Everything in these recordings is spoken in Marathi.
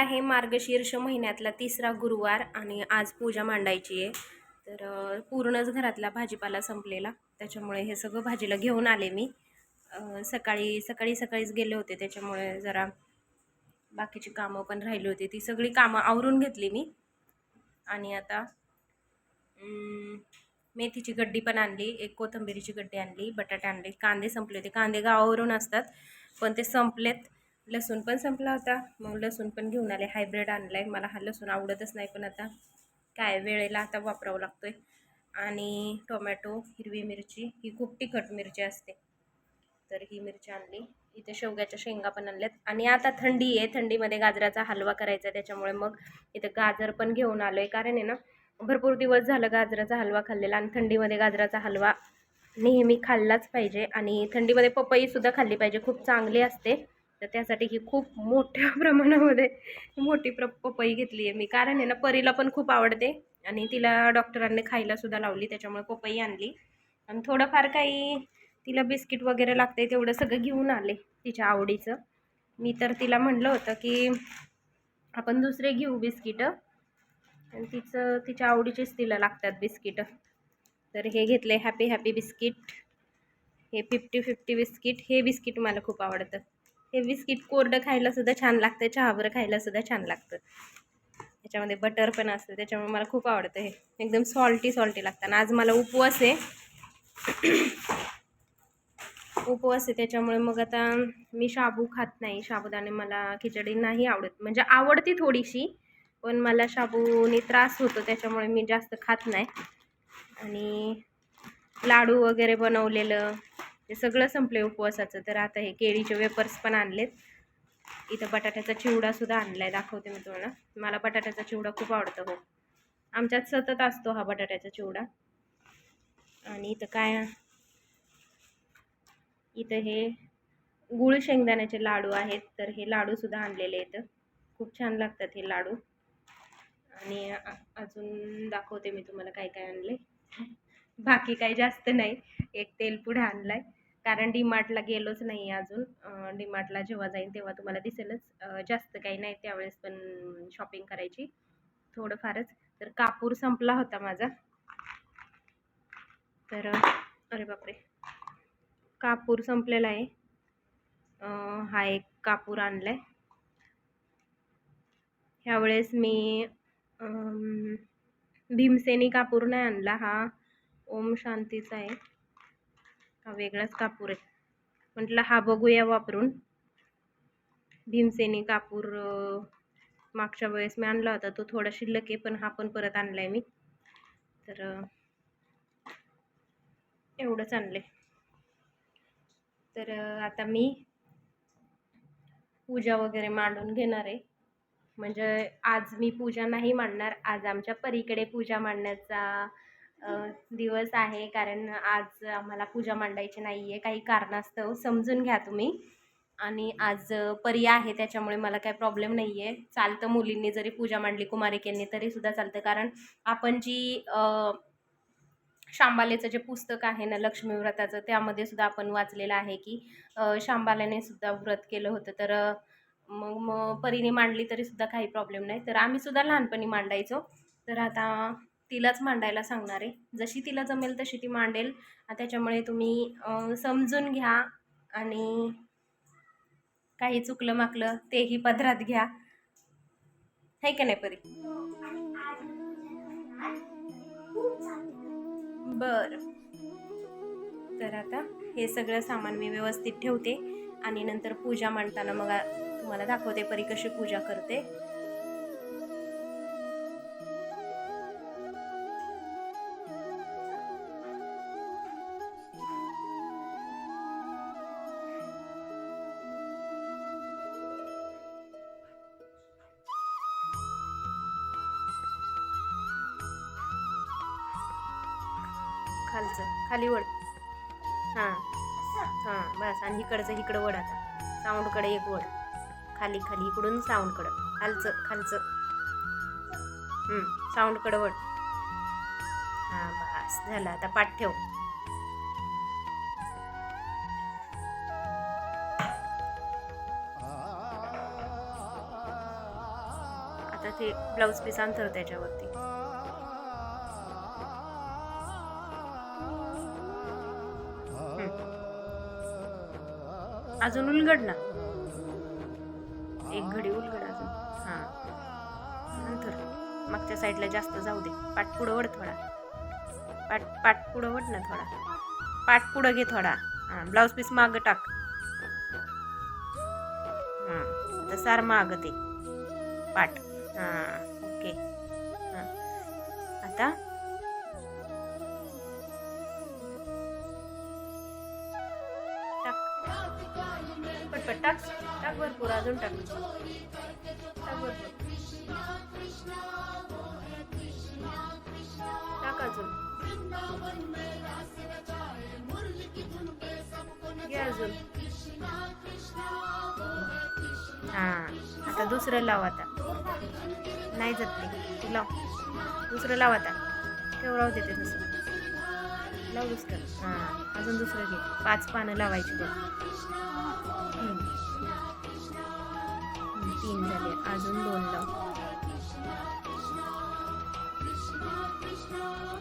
आहे मार्गशीर्ष महिन्यातला तिसरा गुरुवार आणि आज पूजा मांडायची आहे. तर पूर्णच घरातला भाजीपाला संपलेला. त्याच्यामुळे हे सगळं भाजीला घेऊन आले मी. सकाळी सकाळी सकाळीच गेले होते. त्याच्यामुळे जरा बाकीची कामं पण राहिली होती. ती सगळी कामं आवरून घेतली मी. आणि आता मेथीची गड्डी पण आणली. एक कोथिंबिरीची गड्डी आणली बटाटे आणले. कांदे संपले होते. कांदे गावावरून असतात पण ते संपलेत. लसूण पण संपला होता. मग लसूण पण घेऊन आले. हायब्रिड आणलाय. मला हा लसूण आवडतच नाही पण आता काय वेळेला आता वापरावं आहे आणि टोमॅटो हिरवी मिरची ही खूप तिखट मिरची असते. तर ही मिरची आणली. इथे शेवग्याच्या शेंगा पण आणल्यात. आणि आता थंडी आहे. थंडीमध्ये गाजराचा हलवा करायचा आहे. त्याच्यामुळे मग इथं गाजर पण घेऊन आलो आहे कारण आहे ना भरपूर दिवस झालं गाजराचा हलवा खाल्लेला आणि थंडीमध्ये गाजराचा हलवा नेहमी खाल्लाच पाहिजे. आणि थंडीमध्ये पपईसुद्धा खाल्ली पाहिजे. खूप चांगली असते. तर त्यासाठी ही खूप मोठ्या प्रमाणामध्ये मोठी प्र पपई घेतली आहे मी. कारण आहे ना परीला पण खूप आवडते. आणि तिला डॉक्टरांनी खायला सुद्धा लावली त्याच्यामुळे पपई आणली. आणि थोडंफार काही तिला बिस्किट वगैरे लागते तेवढं सगळं घेऊन आले तिच्या आवडीचं. मी तर तिला म्हणलं होतं की आपण दुसरे घेऊ बिस्किटं. आणि तिचं तिच्या आवडीचेच तिला लागतात बिस्किटं. तर हे घेतले हॅपी हॅपी बिस्किट हे फिफ्टी फिफ्टी बिस्किट हे बिस्किट मला खूप आवडतं. हे बिस्किट कोरडं खायला सुद्धा छान लागतं चहावर खायला सुद्धा छान लागतं. त्याच्यामध्ये बटर पण असतं त्याच्यामुळे मला खूप आवडतं हे. एकदम सॉल्टी सॉल्टी लागतं. आणि आज मला उपवास आहे. उपवास आहे त्याच्यामुळे मग आता मी शाबू खात नाही. शाबूदाणे मला खिचडी नाही आवडत. म्हणजे आवडती थोडीशी पण मला शाबूने त्रास होतो त्याच्यामुळे मी जास्त खात नाही. आणि लाडू वगैरे बनवलेलं ते सगळं संपले उपवासाचं. तर आता हे केळीचे वेपर्स पण आणलेत. इथं बटाट्याचा चिवडासुद्धा आणला आहे दाखवते मी तुम्हाला. मला बटाट्याचा चिवडा खूप आवडतो हो आमच्यात सतत असतो हा बटाट्याचा चिवडा. आणि इथं काय? इथं हे गुळ शेंगदाण्याचे लाडू आहेत. तर हे लाडूसुद्धा आणलेले आहेत. खूप छान लागतात हे लाडू. आणि अजून दाखवते मी तुम्हाला काय काय आणले बाकी काही जास्त नाही. एक तेलपुडा आहे कारण डीमार्टला गेलोच नाही अजून. डीमार्टला जेव्हा जाईन तेव्हा तुम्हाला दिसेलच. जास्त काही नाही त्यावेळेस पण शॉपिंग करायची. थोडंफारच. तर कापूर संपला होता माझा. तर अरे बापरे. कापूर संपलेला आहे. हा एक कापूर आणलाय. ह्यावेळेस मी भीमसेनी कापूर नाही आणला. हा ओम शांतीचा आहे. हा वेगळाच कापूर आहे? म्हटलं हा बघूया वापरून. भीमसेनी कापूर मागच्या वेळेस मी आणला होता. तो थोडा शिल्लक आहे पण हा पण परत आणलाय मी. तर एवढंच एवढंच आहे तर आता मी पूजा वगैरे मांडून घेणार आहे. म्हणजे आज मी पूजा नाही मांडणार आज आमच्या परीकडे पूजा मांडण्याचा दिवस आहे. कारण आज आम्हाला पूजा मांडायची नाही आहे काही कारणास्तव समजून घ्या तुम्ही. आणि आज पर्याय आहे. त्याच्यामुळे मला काही प्रॉब्लेम नाही आहे चालतं मुलींनी जरी पूजा मांडली कुमारिकेंनी तरीसुद्धा चालतं. कारण आपण जी शांबालेचं जे पुस्तक आहे ना लक्ष्मी व्रताचं त्यामध्ये सुद्धा आपण वाचलेलं आहे की शांबाल्याने सुद्धा व्रत केलं होतं. तर मग मग परीने मांडली तरी सुद्धा काही प्रॉब्लेम नाही. तर आम्ही सुद्धा लहानपणी मांडायचो. तर आता तिलाच मांडायला सांगणार आहे. जशी तिला जमेल तशी ती मांडेल. त्याच्यामुळे तुम्ही समजून घ्या आणि काही चुकलं माकलं तेही पदरात घ्या. है का नाही परी? बर. तर आता हे सगळं सामान मी व्यवस्थित ठेवते आणि नंतर पूजा मांडताना मग तुम्हाला दाखवते परी कशी पूजा करते. खालचं खाली वड हां. हां बस. आणि इकडचं इकडं वड आता. साऊंडकडे एक वड खाली खाली. इकडून साऊंडकडं. खालचं खालचं. साऊंडकडं वड हां बस. झालं. आता पाठ ठेव. आता ते ब्लाऊज पीस अंतर त्याच्यावरती. अजून उलगड ना एक घडी उलगड अजून. हां. नंतर मागच्या साईडला जास्त जाऊ दे. पाठ पुढं वड थोडा. पाठ पाठ पुढं वड ना थोडा. पाठ पुढं घे थोडा. हां ब्लाऊज पीस मागं टाक. हां आता सार मागं ते. पाठ. हां. पटपट टाक टाक भरपूर अजून टाक टाक भरपूर टाक अजून घे अजून हा आता दुसरं लाव आता. नाही जात ते. लाव. दुसरं लाव आता. ठेव राहू दे ते दुसरं. लाव दुसरं. हां अजून दुसरं घे. पाच पानं लावायची बघ. तीन झाले अजून दोन लाव.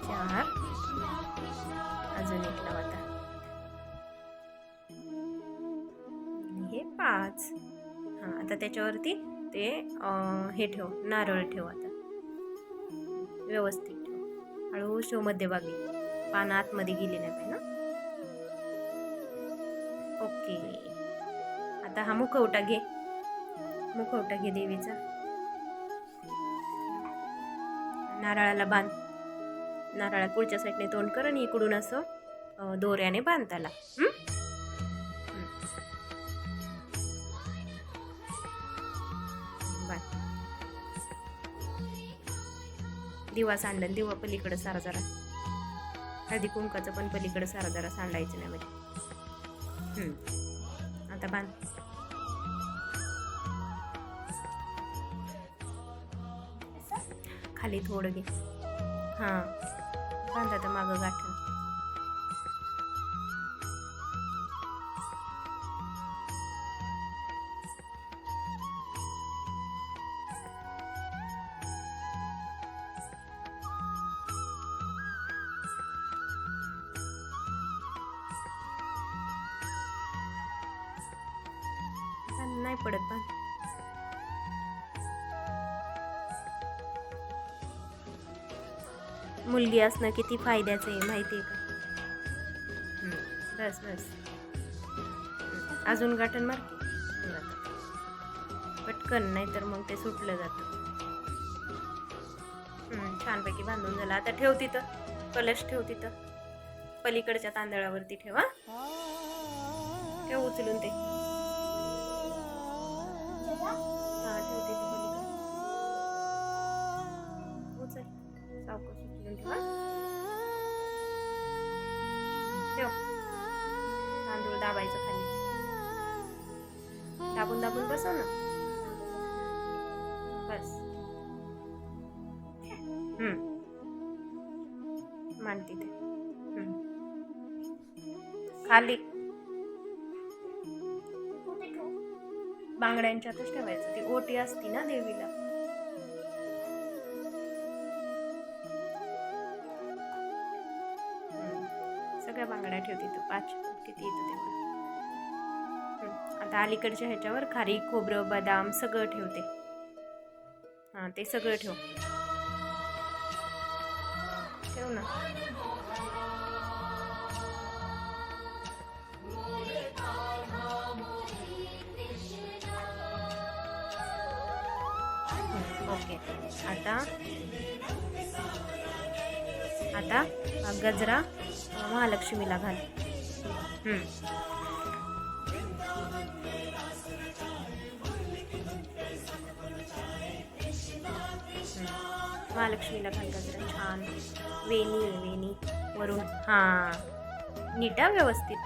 चार. अजून एक लाव आता. हे पाच. हां आता त्याच्यावरती ते हे ठेव नारळ ठेव आता. व्यवस्थित ठेव. हळू शो मध्यभागी पानं आतमध्ये गेली नाही पाहिजे ना? ओके. आता हा मुखवटा घे. मुखवटा घे देवीचा. नारळाला बांध. नारळा पुढच्या साईडने तोंड कर आणि इकडून असं दोऱ्याने बांधताला दिवा सांडन दिवा पलीकडे सारा जरा. हळदी कुंकाचं पण पलीकडे सारा जरा सांडायचं नाही म्हणजे. आता बांध. खाली थोडं घे. हां. बांधा आता मागं गाठण नाही पडत पण. मुलगी असणं किती फायद्याचं आहे माहिती आहे का? बस बस. अजून गाठण मार. पटकन नाही तर मग ते सुटलं जातं. छानपैकी बांधून झालं. आता ठेव तिथं. कलश ठेव तिथं. पलीकडच्या तांदळावरती ठेवा ठेव उचलून ते. सावकाश उचलून ठेवा ठेव तांदूळ दाबायचं खाली दाबून दाबून बसव ना बस हम्म हम्म. खाली बांगड्यांच्यातच ठेवायचं ती ओटी असती ना देवीला पाच येतं तेव्हा आता अलीकडच्या ह्याच्यावर खारी खोबरं बदाम सगळं ठेवते हां ते सगळं ठेव. ठेव ना. ओके. आता आता गजरा महालक्ष्मीला घाल. महालक्ष्मीला घाल गजरा छान. वेणी आहे वेणी. वरून. हां. नीट व्यवस्थित.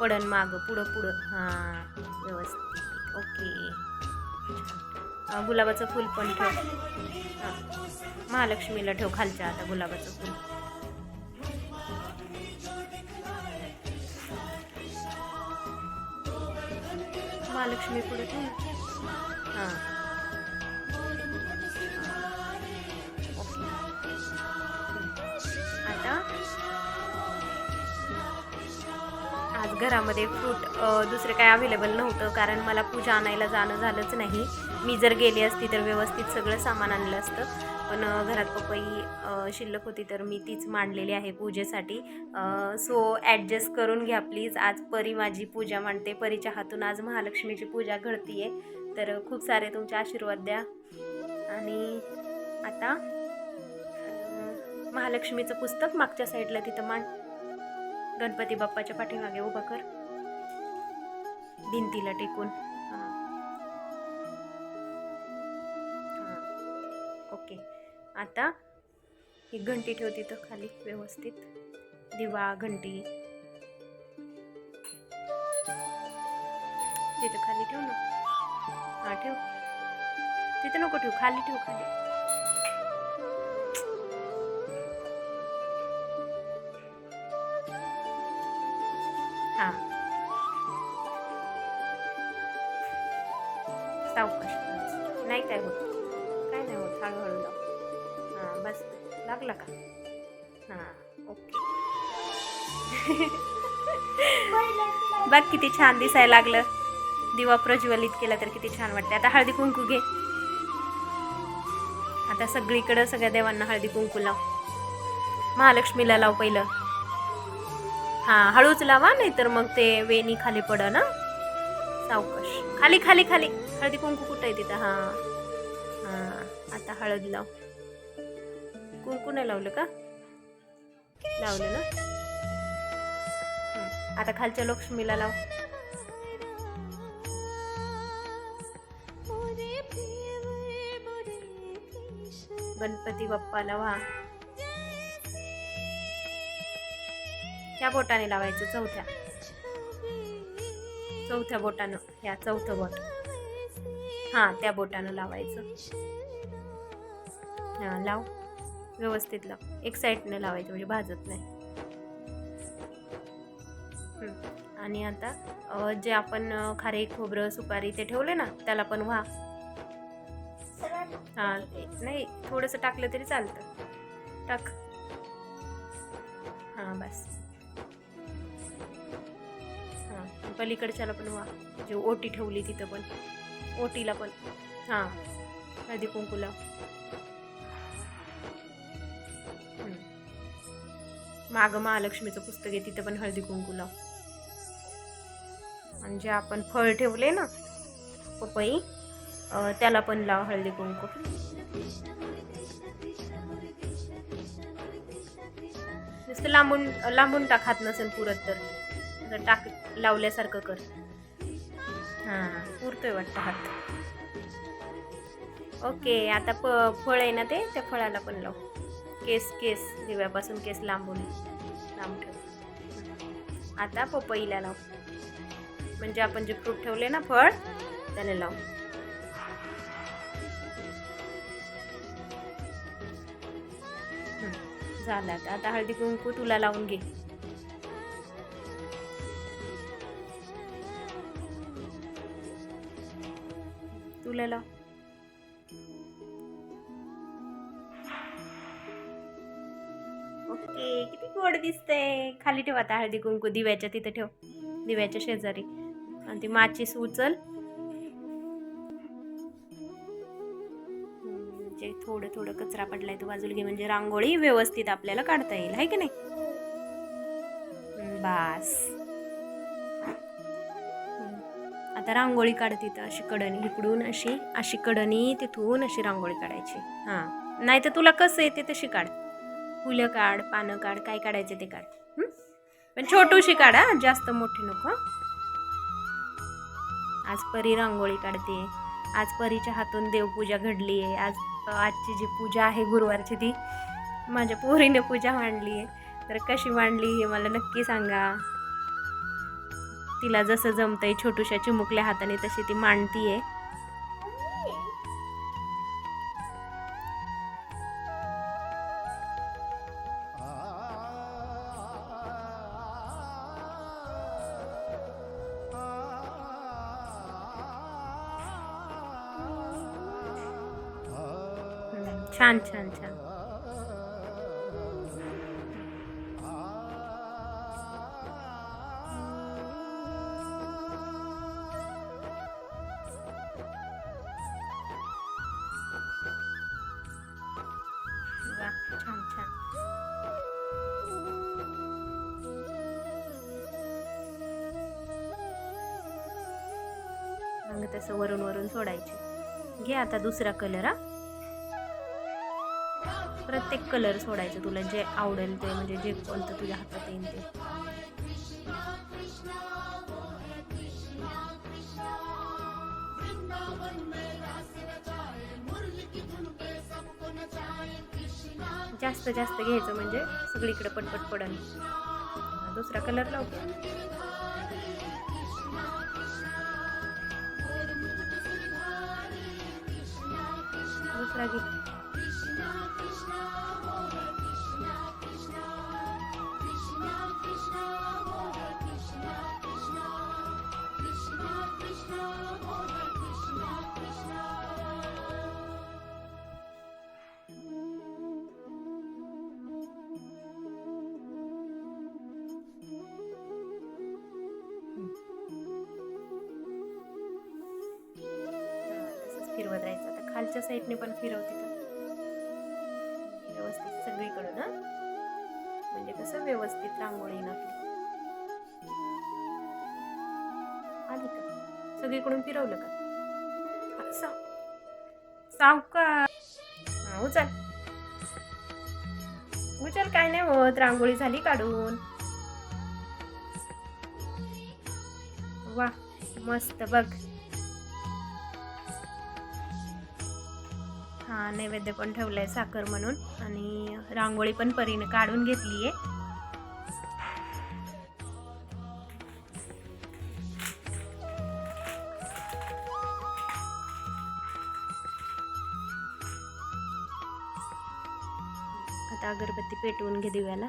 पडन मागं पुढं पुढं. हां व्यवस्थित. ओके. गुलाबाचं फूल पण ठेव. हां. महालक्ष्मीला ठेव खालच्या आता गुलाबाचं फूल. महालक्ष्मी पुढे हां. आता आज घरामध्ये फ्रूट दुसरे काय अवेलेबल नव्हतं कारण मला पूजा आणायला जाणं झालंच नाही. मी जर गेली असती तर व्यवस्थित सगळं सामान आणलं असतं. पण घरात पपई शिल्लक होती तर मी तीच मांडलेली आहे पूजेसाठी. सो ॲडजस्ट करून घ्या प्लीज. आज परी माझी पूजा मांडते. परीच्या हातून आज महालक्ष्मीची पूजा घडतीये. तर खूप सारे तुमचे आशीर्वाद द्या. आणि आता महालक्ष्मीचं पुस्तक मागच्या साईडला तिथं मांड. गणपती बाप्पाच्या पाठीमागे उभा कर. भिंतीला टेकून. आता ही घंटी ठेव तिथं खाली व्यवस्थित. दिवा घंटी. तिथं खाली ठेव ना. हां ठेव. तिथं नको ठेव खाली ठेव खाली. किती छान दिसायला लागलं. दिवा प्रज्वलित केला तर किती छान वाटते आता हळदी कुंकू घे. आता सगळीकडं सगळ्या देवांना हळदी कुंकू लाव. महालक्ष्मीला लाव पहिलं. हां हळूच लावा नाही तर मग ते वेणी खाली पड ना. सावकाश. खाली खाली खाली. हळदी कुंकू कुठं आहे तिथं? हां. हां आता हळद लाव. कुंकू नाही लावलं का? लावलं ना? आता खालच्या लक्ष्मीला लाव. गणपती बाप्पाला वा त्या बोटाने लावायचं चौथ्या. चौथ्या बोटानं ह्या चौथं बोट. हां त्या बोटानं लावायचं. हां लाव. व्यवस्थित लाव. एक साईडनं लावायचं म्हणजे भाजत नाही. आणि आता जे आपण खारे खोबरं सुपारी ते ठेवले ना त्याला पण व्हा. हां नाही थोडंसं टाकलं तरी चालतं. टाक. हां बस. हां पलीकडच्याला पण वा जे ओटी ठेवली तिथं पण. ओटीला पण. हां हळदी कुंकूला. मागं महालक्ष्मीचं पुस्तक आहे तिथं पण हळदी कुंकू लाव आणि जे आपण फळ ठेवले ना पपई त्याला पण लाव हळदी कुंकू. नुसतं लांबून लांबून टाक हात नसेल पुरत तर. टाक लावल्यासारखं कर. हां पुरतोय वाटतं हात. ओके आता प फळ आहे ना ते त्या फळाला पण लाव. केस केस दिव्यापासून केस लांबून लांब ठेव. आता पपईला लाव. म्हणजे आपण जे फ्रूट ठेवले ना फळ त्याला लाव. झालं आता. आता हळदी कुंकू तुला लावून घे. तुला लाव. ओके किती गोड दिसतंय. खाली ठेव आता हळदी कुंकू. दिव्याच्या तिथे ठेव. दिव्याच्या शेजारी. आणि ती माचीस उचल. हम्म, जे थोडं थोडं कचरा पडलाय तो बाजूला घे म्हणजे रांगोळी व्यवस्थित आपल्याला काढता येईल आहे की नाही? बास. आता रांगोळी काढ तिथं अशी कडणी इकडून अशी अशी कडणी तिथून अशी रांगोळी काढायची. हां. नाही तर तुला कसं येते तशी काढ. फुलं काढ पानं काढ काय काढायचं ते काढ? पण छोटूशी काढ जास्त मोठी नको? आज परी रांगोळी काढते. आज परीच्या हातून देवपूजा घडली आहे. आज आजची जी पूजा आहे गुरुवारची ती माझ्या पोरीने पूजा मांडली आहे. तर कशी मांडली हे मला नक्की सांगा. तिला जसं जमतंय छोटूशा चिमुकल्या हाताने तशी ती मांडती आहे छान छान छान. छान छान. मग तसं वरून वरून सोडायचे. घे आता दुसरा कलर हा. प्रत्येक कलर सोडायचं तुला जे आवडेल ते म्हणजे जे कोणतं तुझ्या हातात येईल ते. जास्त जास्त घ्यायचं म्हणजे सगळीकडे पटपट पडन. दुसरा कलर लावतो दुसरा घे. फिरवत राहायचं. आता खालच्या साईडने पण फिरवते सगळीकडून फिरवलं का? हा, साव का? उचल. उचल काय नाही होत रांगोळी झाली काढून. वा मस्त बघ. हा नैवेद्य पण ठेवलाय साखर म्हणून आणि रांगोळी पण परीने काढून घेतलीये. पेटवून घे दिव्याला.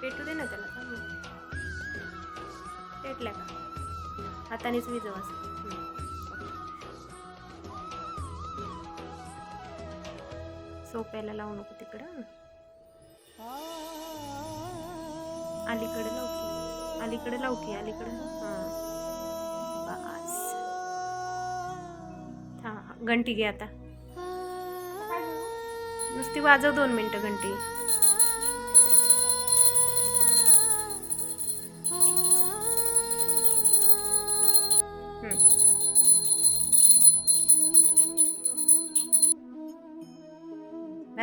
पेटू दे ना त्याला. पेटल्या का? हातानेच विजव असं. सोप्याला लावू नको तिकडं अलीकडे लाव की. अलीकडे लावकी अलीकडे. हां. बस. हां. घंटी घे आता. नुसती वाजव दोन मिनटं घंटी.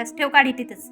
बस ठेव काढी तिथंच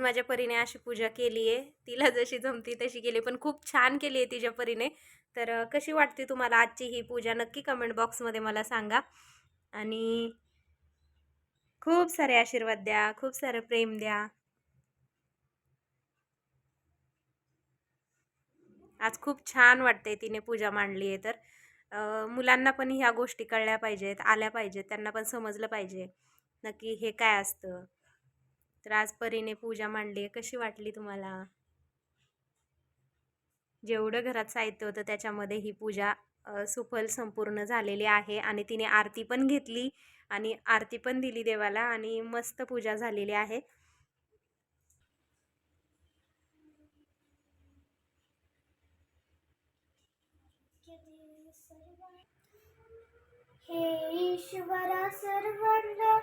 आज माझ्या परीने अशी पूजा केली आहे. तिला जशी जमती तशी केली पण खूप छान केली आहे तिच्या परीने. तर कशी वाटते तुम्हाला आजची ही पूजा? नक्की कमेंट बॉक्समध्ये मला सांगा. आणि खूप सारे आशीर्वाद द्या. खूप सारं प्रेम द्या. आज खूप छान वाटते तिने पूजा मांडली आहे तर. मुलांना पण ह्या गोष्टी कळल्या पाहिजेत आल्या पाहिजेत. त्यांना पण समजलं पाहिजे. नक्की हे काय असतं? तर आज परीने पूजा मांडली आहे. कशी वाटली तुम्हाला? जेवढं घरात साहित्य होतं त्याच्यामध्ये ही पूजा सुफल संपूर्ण झालेली आहे आणि तिने आरती पण घेतली आणि आरती पण दिली देवाला आणि मस्त पूजा झालेली आहे. हे ईश्वरा सर्वांना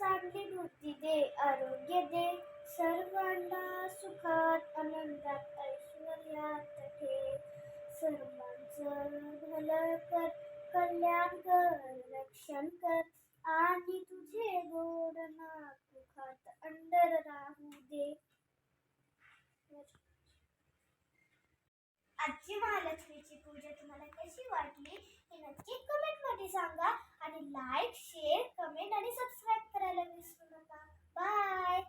चांगली बुद्धी दे आरोग्य दे. सर्वांना सुखात आनंदात ऐश्वर्यात ठे. सर्वांचं भलं कर कल्याण कर रक्षण कर. आणि तुझे गोड ना दुखात अंडर राहू दे. आजची महालक्ष्मीची पूजा तुम्हाला कशी वाटली हे नक्की कमेंटमध्ये सांगा. आणि लाईक शेअर कमेंट आणि सबस्क्राईब करायला विसरू नका. बाय